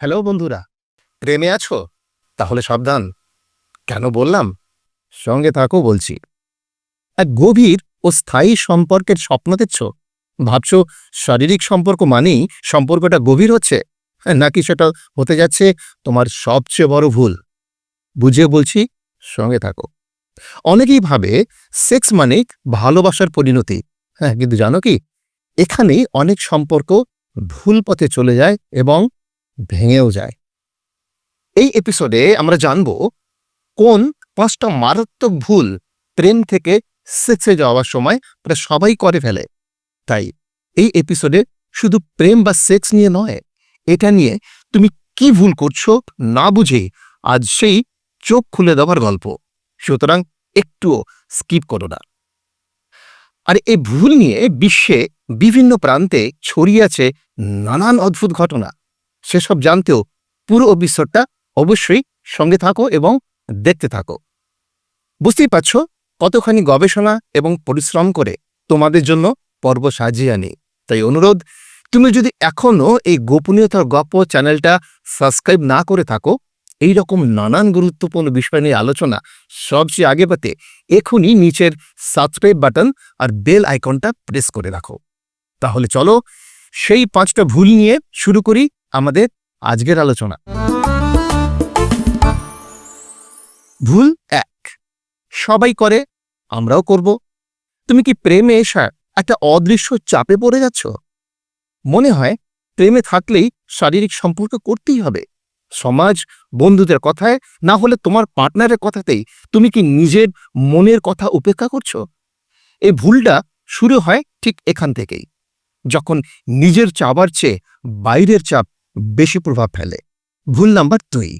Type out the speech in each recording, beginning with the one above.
Hello বন্ধুরা প্রেমে আছো? তাহলে সাবধান। কেন বললাম? সঙ্গে থাকো বলছি। এক গভীর ও স্থায়ী সম্পর্কের স্বপ্ন দেখছ? ভাবছ শারীরিক সম্পর্ক মানেই সম্পর্কটা গভীর হচ্ছে? হ্যাঁ, নাকি সেটা হতে যাচ্ছে তোমার সবচেয়ে বড় ভুল? বুঝিয়ে বলছি সঙ্গে থাকো। অনেকেই ভাবে সেক্স মানে ভালোবাসার পরিণতি। হ্যাঁ কিন্তু জানো কি? এখানেই অনেক সম্পর্ক ভুল পথে চলে যায় এবং ভেঙেও যায়। এই এপিসোডে আমরা জানব কোন পাঁচটা মারাত্মক ভুল প্রেম থেকে সেক্সে যাওয়ার সময় প্রায় সবাই করে ফেলে। তাই এই এপিসোডে শুধু প্রেম বা সেক্স নিয়ে নয়, এটা নিয়ে তুমি কি ভুল করছ না বুঝে আজ সেই চোখ খুলে দেওয়ার গল্প। সুতরাং একটুও স্কিপ করো না। আর এই ভুল নিয়ে বিশ্বে বিভিন্ন প্রান্তে ছড়িয়ে আছে নানান অদ্ভুত ঘটনা। সেসব জানতেও পুরো এপিসোডটা অবশ্যই সঙ্গে থাকো এবং দেখতে থাকো। বুঝতেই পারছ? কতখানি গবেষণা এবং পরিশ্রম করে তোমাদের জন্য পর্ব সাজিয়ে আনি। তাই অনুরোধ, তুমি যদি এখনও এই গোপনীয়তার গপ্প চ্যানেলটা সাবস্ক্রাইব না করে থাকো এই রকম নানান গুরুত্বপূর্ণ বিষয় নিয়ে আলোচনা সবচেয়ে আগে পেতে এখনই নিচের সাবস্ক্রাইব বাটন আর বেল আইকনটা প্রেস করে রাখো। তাহলে চলো, সেই পাঁচটা ভুল নিয়ে শুরু করি। আমাদের আজকের আলোচনা। ভুল এক। সবাই করে, আমরাও করব। তুমি কি প্রেমে এসা একটা অদৃশ্য চাপে পড়ে যাচ্ছ? মনে হয় প্রেমে থাকলেই শারীরিক সম্পর্ক করতেই হবে। সমাজ, বন্ধুদের কথায়, না হলে তোমার পার্টনারের কথাতেই তুমি কি নিজের মনের কথা উপেক্ষা করছ? এই ভুলটা শুরু হয় ঠিক এখান থেকেই। যখন নিজের চাবার চেয়ে বাইরের চাপ বেশি প্রভাব ফেলে। ভুল নাম্বার দুই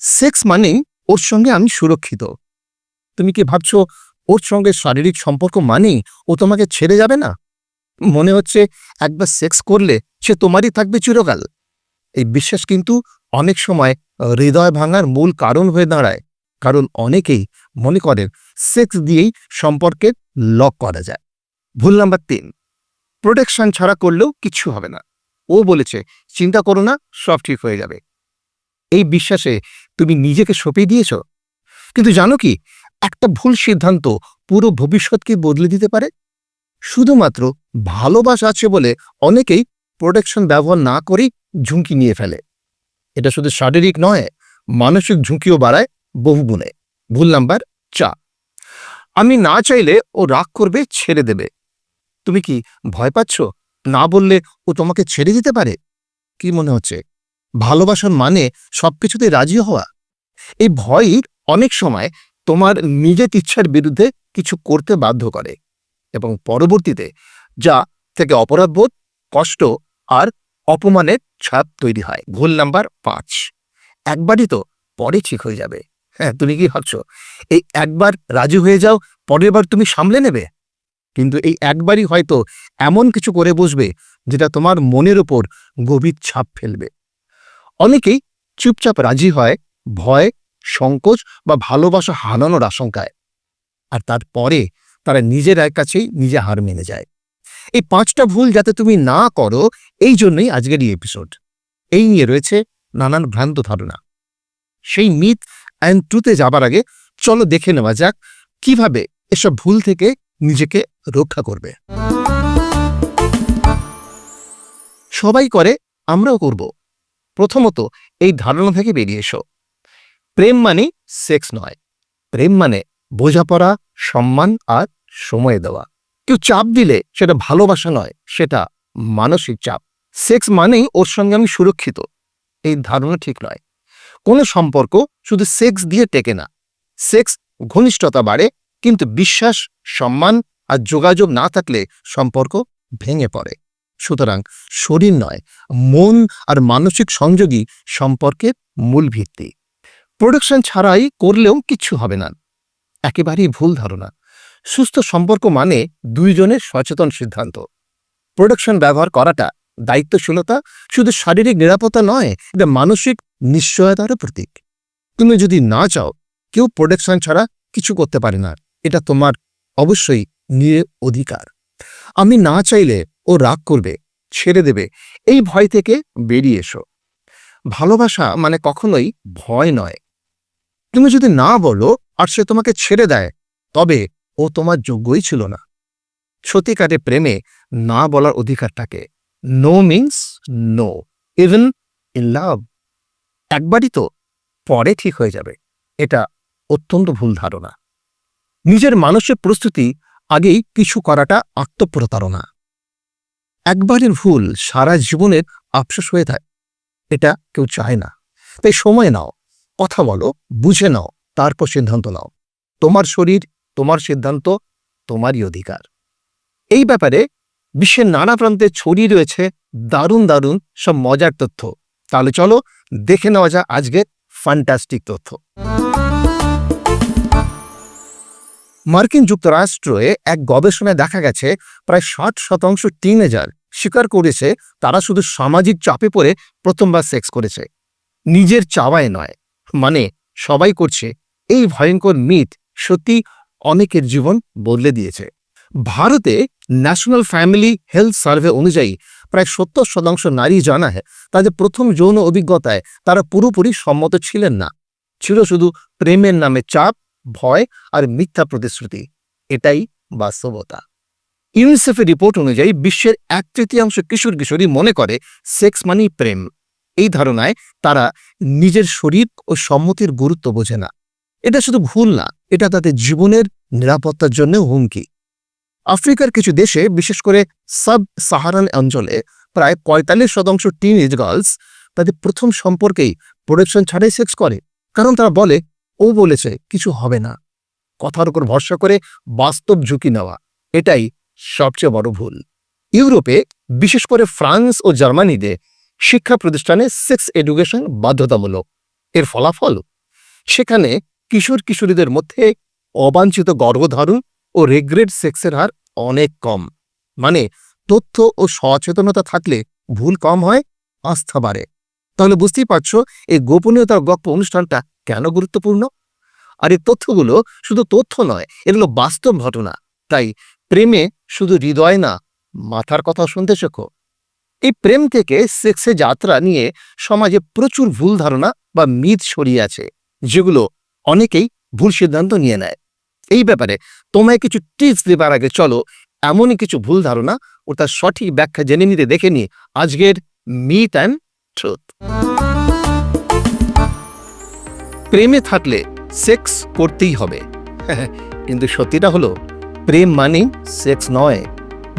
সেক্স মানেই ওর সঙ্গে আমি সুরক্ষিত। তুমি কি ভাবছ ওর সঙ্গে শারীরিক সম্পর্ক মানেই ও তোমাকে ছেড়ে যাবে না? মনে হচ্ছে একবার সেক্স করলে সে তোমারই থাকবে চিরকাল। এই বিশ্বাস কিন্তু অনেক সময় হৃদয় ভাঙার মূল কারণ হয়ে দাঁড়ায়। কারণ অনেকেই মনে করেন সেক্স দিয়েই সম্পর্কে লক করা যায়। ভুল নাম্বার তিন প্রোটেকশন ছাড়া করলেও কিচ্ছু হবে না। ও বলেছে, চিন্তা করো না, সব ঠিক হয়ে যাবে। এই বিশ্বাসে তুমি নিজেকে সঁপে দিয়েছ? কিন্তু জানো কি, একটা ভুল সিদ্ধান্ত পুরো ভবিষ্যৎকে বদলে দিতে পারে? শুধুমাত্র ভালোবাসা আছে বলে অনেকেই প্রোটেকশন ব্যবহার না করেই ঝুঁকি নিয়ে ফেলে। এটা শুধু শারীরিক নয়, মানসিক ঝুঁকিও বাড়ায় বহুগুণে ভুল নাম্বার চা আমি না চাইলে ও রাগ করবে, ছেড়ে দেবে। তুমি কি ভয় পাচ্ছ? না বললে ও তোমাকে ছেড়ে দিতে পারে? কি মনে হচ্ছে? ভালোবাসার মানে সবকিছুতে রাজি হওয়া? এই ভয়ই অনেক সময় তোমার নিজের ইচ্ছার বিরুদ্ধে কিছু করতে বাধ্য করে এবং পরবর্তীতে যা থেকে অপরাধবোধ কষ্ট আর অপমানের ছাপ তৈরি হয়। ভুল নাম্বার পাঁচ। একবারই তো পরে ঠিক হয়ে যাবে। হ্যাঁ তুমি কি ভাবছ? এই একবার রাজি হয়ে যাও, পরের বার তুমি সামলে নেবে? কিন্তু এই একবারই হয়তো এমন কিছু করে বসবে যেটা তোমার মনের ওপর গভীর ছাপ ফেলবে। অনেকেই চুপচাপ রাজি হয়, ভয়, সংকোচ বা ভালোবাসা হারানোর আশঙ্কায়। আর তারপরে তারা নিজের এক কাছেই নিজে হার মেনে যায়। এই পাঁচটা ভুল যাতে তুমি না করো, এই জন্যই আজকের এই এপিসোড এই নিয়ে রয়েছে নানান ভ্রান্ত ধারণা। সেই মিথ অ্যান্ড ট্রুতে যাবার আগে চলো দেখে নেওয়া যাক কীভাবে এসব ভুল থেকে নিজেকে রক্ষা করবে। সবাই করে, আমরাও করব। প্রথমত, এই ধারণা থেকে বেরিয়ে এসো। প্রেম মানে সেক্স নয়। প্রেম মানে বোঝাপড়া, সম্মান আর সময় দেওয়া। কেউ চাপ দিলে সেটা ভালোবাসা নয়, সেটা মানসিক চাপ। সেক্স মানেই ওর সঙ্গে আমি সুরক্ষিত। এই ধারণা ঠিক নয়। কোনো সম্পর্ক শুধু সেক্স দিয়ে টেকে না। সেক্স ঘনিষ্ঠতা বাড়ে কিন্তু বিশ্বাস, সম্মান আর যোগাযোগ না থাকলে সম্পর্ক ভেঙে পড়ে। সুতরাং শরীর নয়, মন আর মানসিক সংযোগই সম্পর্কের মূল ভিত্তি। প্রোডাকশন ছাড়াই করলেও কিচ্ছু হবে না। একেবারেই ভুল ধারণা। সুস্থ সম্পর্ক মানে দুইজনের সচেতন সিদ্ধান্ত। প্রোডাকশন ব্যবহার করাটা দায়িত্বশীলতা, শুধু শারীরিক নিরাপত্তা নয়, এটা মানসিক নিশ্চয়তারও প্রতীক। তুমি যদি না চাও, কেউ প্রোডাকশন ছাড়া কিছু করতে পারে না। এটা তোমার অবশ্যই নিয়ে অধিকার। আমি না চাইলে ও রাগ করবে, ছেড়ে দেবে, এই ভয় থেকে বেরিয়ে এসো। ভালোবাসা মানে কখনোই ভয় নয়। তুমি যদি না বলো আর সে তোমাকে ছেড়ে দেয়, তবে ও তোমার যোগ্যই ছিল না। সত্যিকারে প্রেমে না বলার অধিকার থাকে no means no even in love একবারই তো পরে ঠিক হয়ে যাবে, এটা অত্যন্ত ভুল ধারণা। নিজের মানসিক প্রস্তুতি আগেই কিছু করাটা আত্মপ্রতারণা। একবারের ভুল সারা জীবনের আফসোস হয়ে থাকে। এটা কেউ চায় না। তাই সময় নাও, কথা বলো, বুঝে নাও, তারপর সিদ্ধান্ত নাও। তোমার শরীর, তোমার সিদ্ধান্ত, তোমারই অধিকার। এই ব্যাপারে বিশ্বের নানা প্রান্তে ছড়িয়ে রয়েছে দারুণ দারুণ সব মজার তথ্য। তাহলে চলো দেখে নেওয়া যা আজকের ফ্যান্টাস্টিক তথ্য। মার্কিন যুক্তরাষ্ট্রে এক গবেষণায় দেখা গেছে, প্রায় ষাট শতাংশ টিনেজার স্বীকার করেছে, তারা শুধু সামাজিক চাপে পড়ে প্রথমবার সেক্স করেছে। নিজের চাওয়ায় নয় মানে সবাই করছে। এই ভয়ঙ্কর মিথ সত্যি অনেকের জীবন বদলে দিয়েছে। ভারতে ন্যাশনাল ফ্যামিলি হেলথ সার্ভে অনুযায়ী প্রায় সত্তর শতাংশ নারী জানায় তাদের প্রথম যৌন অভিজ্ঞতায় তারা পুরোপুরি সম্মত ছিলেন না। ছিল শুধু প্রেমের নামে চাপ ভয় আর মিথ্যা প্রতিশ্রুতি, এটাই বাস্তবতা। ইউনিসেফের রিপোর্ট অনুযায়ী বিশ্বের এক তৃতীয়াংশ কিশোর কিশোরী মনে করে সেক্স মানেই প্রেম। এই ধারণায় তারা নিজের শরীর ও সম্মতির গুরুত্ব বোঝে না। এটা শুধু ভুল না, এটা তাদের জীবনের নিরাপত্তার জন্য হুমকি। আফ্রিকার কিছু দেশে, বিশেষ করে সাব সাহারান অঞ্চলে প্রায় পঁয়তাল্লিশ শতাংশ টিন এজ গার্লস তাদের প্রথম সম্পর্কেই প্রোডাকশন ছাড়াই সেক্স করে। কারণ তারা বলে ও বলেছে, কিছু হবে না। কথার উপর ভরসা করে বাস্তব ঝুঁকি নেওয়া, এটাই সবচেয়ে বড় ভুল। ইউরোপে, বিশেষ করে ফ্রান্স ও জার্মানিতে, শিক্ষা প্রতিষ্ঠানে সেক্স এডুকেশন বাধ্যতামূলক। এর ফলাফল? সেখানে কিশোর কিশোরীদের মধ্যে অবাঞ্ছিত গর্ভধারণ ও রেগ্রেট সেক্সের হার অনেক কম। মানে তথ্য ও সচেতনতা থাকলে ভুল কম হয়, আস্থা বাড়ে। তাহলে বুঝতেই পারছ এই গোপনীয়তার গপ্প অনুষ্ঠানটা কেন গুরুত্বপূর্ণ? আর এই তথ্যগুলো শুধু তথ্য নয় এগুলো বাস্তব ঘটনা। তাই প্রেমে শুধু হৃদয় না, মাথার কথা শুনতে শেখো। এই প্রেম থেকে সেক্সে যাত্রা নিয়ে সমাজে প্রচুর ভুল ধারণা বা মিথ ছড়িয়ে আছে, যেগুলো অনেকেই ভুল সিদ্ধান্ত নিয়ে নেয়। এই ব্যাপারে তোমায় কিছু টিপস দেবার আগে চলো, এমনই কিছু ভুল ধারণা ও তার সঠিক ব্যাখ্যা জেনে নিতে দেখে নি আজকের মিথ অ্যান্ড ট্রুথ প্রেমে থাকলে সেক্স করতেই হবে। কিন্তু সত্যিটা হলো, প্রেম মানে সেক্স নয়।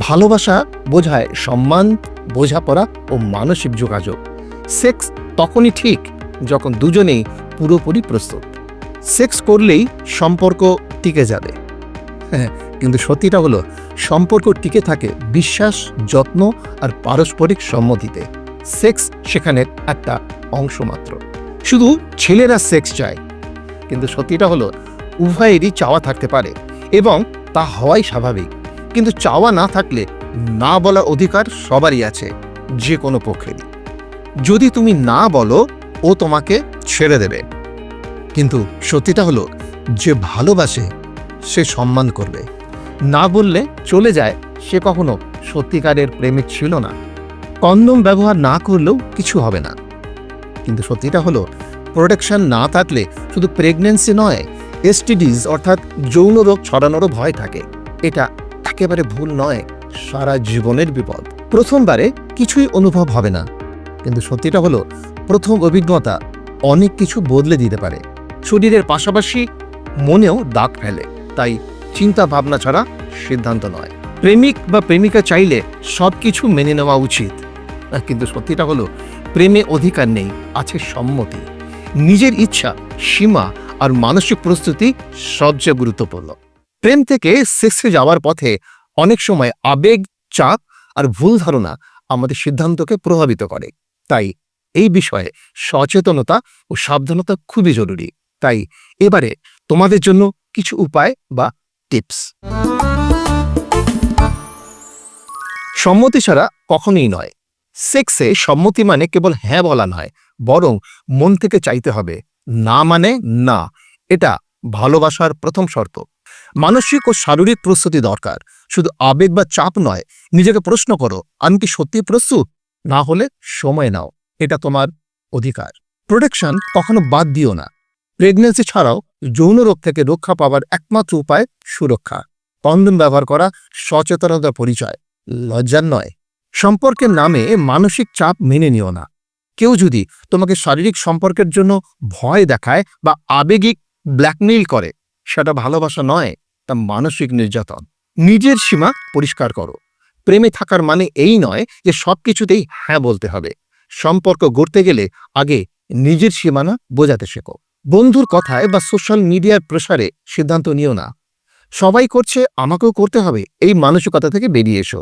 ভালোবাসা বোঝায় সম্মান, বোঝাপড়া ও মানসিক যোগাযোগ। সেক্স তখনই ঠিক যখন দুজনেই পুরোপুরি প্রস্তুত। সেক্স করলেই সম্পর্ক টিকে যাবে। কিন্তু সত্যিটা হলো, সম্পর্ক টিকে থাকে বিশ্বাস, যত্ন আর পারস্পরিক সম্মতিতে। সেক্স সেখানে একটা অংশ মাত্র। শুধু ছেলেরা সেক্স চায়, কিন্তু সত্যিটা হলো উভয়েরই চাওয়া থাকতে পারে এবং তা হওয়াই স্বাভাবিক। কিন্তু চাওয়া না থাকলে না বলার অধিকার সবারই আছে যে কোনো পক্ষেরই। যদি তুমি না বলো, ও তোমাকে ছেড়ে দেবে। কিন্তু সত্যিটা হলো, যে ভালোবাসে, সে সম্মান করবে। না বললে চলে যায়, সে কখনো সত্যিকারের প্রেমিক ছিল না। কন্ডম ব্যবহার না করলেও কিছু হবে না। কিন্তু সত্যিটা হলো প্রোটেকশন না থাকলে শুধু প্রেগনেন্সি নয় এসটিডিজ অর্থাৎ যৌন রোগ ছড়ানোরও ভয় থাকে। এটা একেবারে ভুল নয়, সারা জীবনের বিপদ। প্রথমবারে কিছুই অনুভব হবে না। কিন্তু সত্যিটা হলো, প্রথম অভিজ্ঞতা অনেক কিছু বদলে দিতে পারে। শরীরের পাশাপাশি মনেও দাগ ফেলে, তাই চিন্তা ভাবনা ছাড়া সিদ্ধান্ত নয়। প্রেমিক বা প্রেমিকা চাইলে সব কিছু মেনে নেওয়া উচিত। কিন্তু সত্যিটা হলো, প্রেমে অধিকার নেই, আছে সম্মতি। নিজের ইচ্ছা, সীমা আর মানসিক প্রস্তুতি সবচেয়ে গুরুত্বপূর্ণ। প্রেম থেকে সেক্সে যাওয়ার পথে অনেক সময় আবেগ, চাপ আর ভুল ধারণা আমাদের সিদ্ধান্তকে প্রভাবিত করে। তাই এই বিষয়ে সচেতনতা ও সাবধানতা খুবই জরুরি। তাই এবারে তোমাদের জন্য কিছু উপায় বা টিপস। সম্মতি ছাড়া কখনোই নয়। সেক্সে সম্মতি মানে কেবল হ্যাঁ বলা নয়, বরং মন থেকে চাইতে হবে। না মানে না, এটা ভালোবাসার প্রথম শর্ত। মানসিক ও শারীরিক প্রস্তুতি দরকার। শুধু আবেগ বা চাপ নয়, নিজেকে প্রশ্ন করো, আমি কি সত্যি প্রস্তুত? না হলে সময় নাও, এটা তোমার অধিকার। প্রোটেকশন কখনো বাদ দিও না। প্রেগন্যান্সি ছাড়াও যৌন রোগ থেকে রক্ষা পাওয়ার একমাত্র উপায় সুরক্ষা। কন্ডম ব্যবহার করা সচেতনতার পরিচয়, লজ্জার নয়। সম্পর্কের নামে মানসিক চাপ মেনে নিও না। কেউ যদি তোমাকে শারীরিক সম্পর্কের জন্য ভয় দেখায় বা আবেগিক ব্ল্যাকমেইল করে, সেটা ভালোবাসা নয়, তা মানসিক নির্যাতন। নিজের সীমা পরিষ্কার করো। প্রেমে থাকার মানে এই নয় যে সবকিছুতেই হ্যাঁ বলতে হবে। সম্পর্ক গড়তে গেলে আগে নিজের সীমানা বোঝাতে শেখো। বন্ধুর কথায় বা সোশ্যাল মিডিয়ার প্রেসারে সিদ্ধান্ত নিও না। সবাই করছে, আমাকেও করতে হবে। এই মানসিকতা থেকে বেরিয়ে এসো।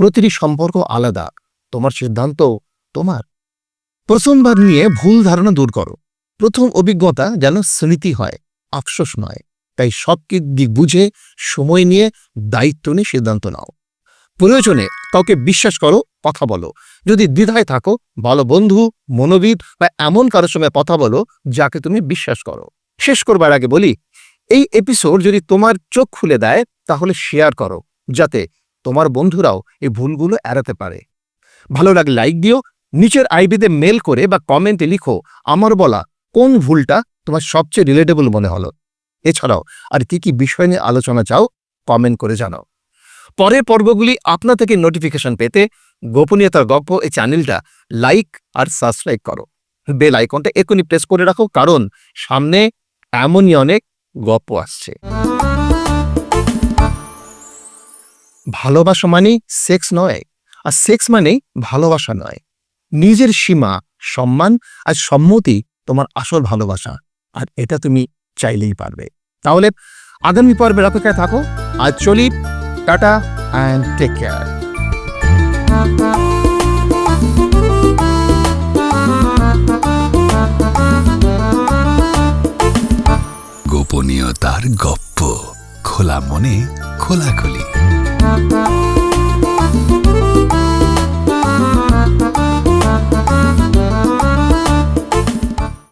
প্রতিটি সম্পর্ক আলাদা। তোমার সিদ্ধান্ত তোমার। প্রথমবার নিয়ে ভুল ধারণা দূর করো। প্রথম অভিজ্ঞতা যেন স্মৃতি হয়, আফসোস নয়। তাই সব দিক বুঝে সময় নিয়ে দায়িত্ব নিয়ে সিদ্ধান্ত নাও। প্রয়োজনে কাউকে বিশ্বাস করো, কথা বলো। যদি দ্বিধায় থাকো, ভালো বন্ধু, মনোবিদ বা এমন কারোর সময় কথা বলো যাকে তুমি বিশ্বাস করো। শেষ করবার আগে বলি, এই এপিসোড যদি তোমার চোখ খুলে দেয়, তাহলে শেয়ার করো। যাতে তোমার বন্ধুরাও এই ভুলগুলো এড়াতে পারে। ভালো লাগলে লাইক দিও, নিচের আইবিতে মেল করে বা কমেন্টে লিখো, আমার বলা কোন ভুলটা তোমার সবচেয়ে রিলেটেবল মনে হলো? এছাড়াও, আর কি কি বিষয় নিয়ে আলোচনা চাও কমেন্ট করে জানাও। পরের পর্বগুলি আপনা থেকে নোটিফিকেশন পেতে গোপনীয়তার গল্প এই চ্যানেলটা লাইক আর সাবস্ক্রাইব করো। বেল আইকনটা এখনই প্রেস করে রাখো, কারণ সামনে এমনই অনেক গল্প আসছে। ভালোবাসা মানেই সেক্স নয়, আর সেক্স মানেই ভালোবাসা নয়। নিজের সীমা, সম্মান আর সম্মতি তোমার আসল ভালোবাসা, আর এটা তুমি চাইলেই পারবে। তাহলে আগামী পর্বের অপেক্ষায় থাকো, আজ চলি টাটা অ্যান্ড টেক কেয়ার গোপনীয়তার গপ্প, খোলা মনে খোলাখুলি। Música